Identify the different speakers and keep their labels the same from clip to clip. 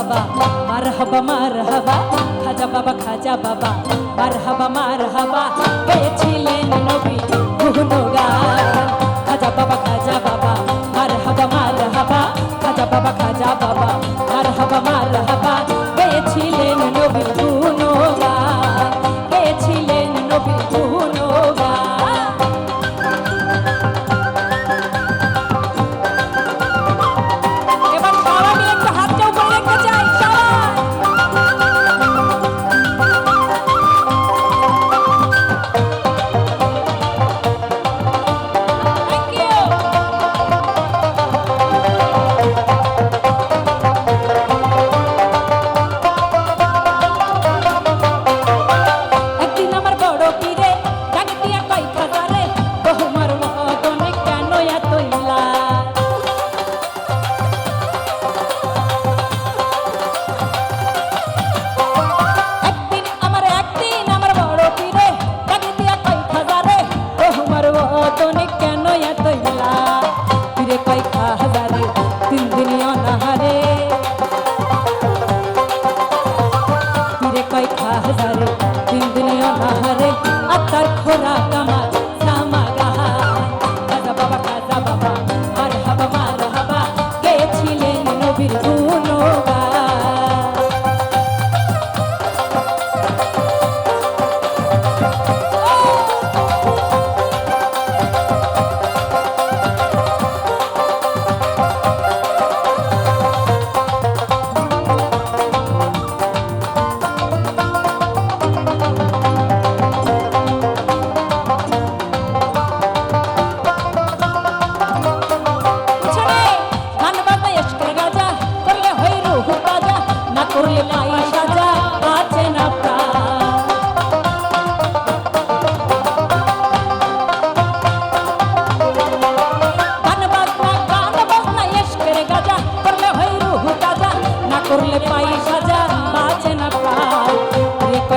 Speaker 1: বাবা মার হবা মার হবা খাজা বাবা খাজা বাবা মার হবা মার হবা পেয়েছিলেন নবী। অনাহারে দিন দিনে অনাহারে আত্মার খোরাক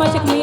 Speaker 1: মাসে